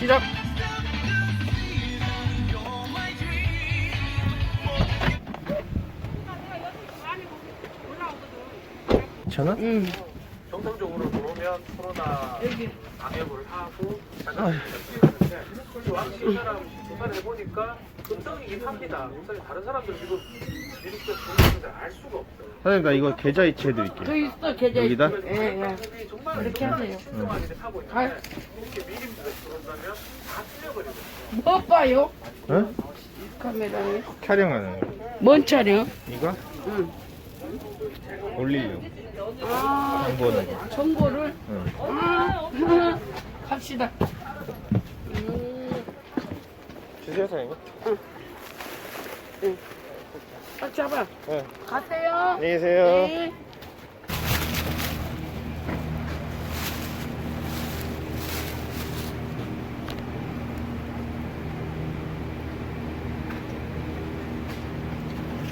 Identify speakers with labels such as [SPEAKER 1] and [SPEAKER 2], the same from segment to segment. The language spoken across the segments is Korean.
[SPEAKER 1] 시작. 괜찮아?
[SPEAKER 2] 응.
[SPEAKER 3] 정상적으로 들어오면 코로나
[SPEAKER 2] 여기.
[SPEAKER 3] 방역을 하고 자가격리를 하는데 왕실 사람 조사를 해보니까 음성이긴 합니다. 음성이 다른 사람들은 지금 미국적 증상을 알 수가 없어요.
[SPEAKER 1] 사장님 나 이거 계좌 이체해 드릴게요.
[SPEAKER 2] 저 있어 계좌.
[SPEAKER 1] 여기다?
[SPEAKER 2] 예, 예.
[SPEAKER 3] 정말
[SPEAKER 2] 그렇게 하세요.
[SPEAKER 3] 있는데 이렇게 미림부가 들어온다면 다 틀려버리거든요.
[SPEAKER 2] 뭐 봐요?
[SPEAKER 1] 응?
[SPEAKER 2] 카메라에.
[SPEAKER 1] 촬영하는 거.
[SPEAKER 2] 뭔 촬영?
[SPEAKER 1] 이거
[SPEAKER 2] 응.
[SPEAKER 1] 올리려고.
[SPEAKER 2] 아,
[SPEAKER 1] 거.
[SPEAKER 2] 정보를.
[SPEAKER 1] 응.
[SPEAKER 2] 아, 갑시다. 음,
[SPEAKER 1] 주세요 사장님.
[SPEAKER 2] 딱 잡아.
[SPEAKER 1] 네.
[SPEAKER 2] 가세요.
[SPEAKER 1] 안녕히 계세요.
[SPEAKER 2] 네.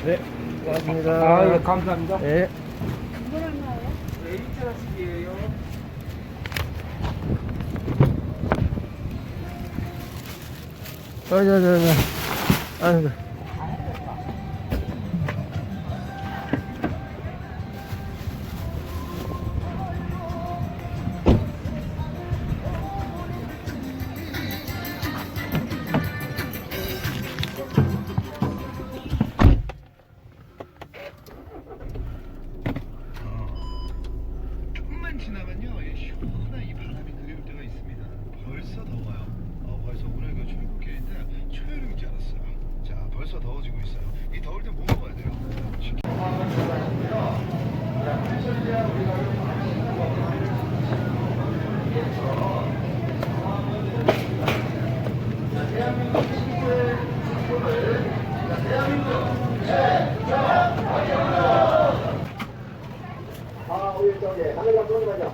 [SPEAKER 1] 네. 고맙습니다.
[SPEAKER 4] 아, 예, 감사합니다.
[SPEAKER 1] 네.
[SPEAKER 3] 네, 1차식이에요.
[SPEAKER 1] 아, 자, 자, 자. 아이고.
[SPEAKER 5] 지나면요, 이 시원한 이 바람이 그리울 때가 있습니다. 벌써 더워요. 어, 벌써 오늘 그 출국길인데 초여름인 줄 알았어요. 자, 벌써 더워지고 있어요. 이 더울 때 뭐 먹어야 돼요?
[SPEAKER 6] 아, 우리 저 기 하늘강 들어오면요.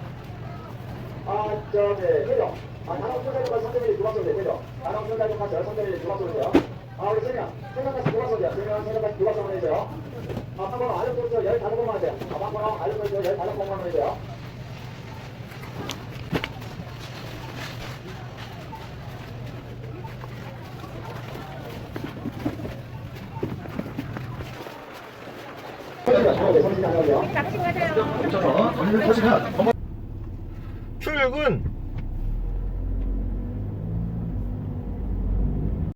[SPEAKER 6] 아, 저기 해죠. 아, 단원 순간과 선생님이 누가소리요 해죠. 단원 순간과 같이 선생님이 누가소리요. 아, 우리 세명 생각까지 누가소리요. 세명 생각까지 누가소리 해줘요. 아, 한번은 알려줘서 열다섯 번만 해줘요. 아, 한번은 알려줘서 열다섯 번만 해줘요.
[SPEAKER 1] 출근.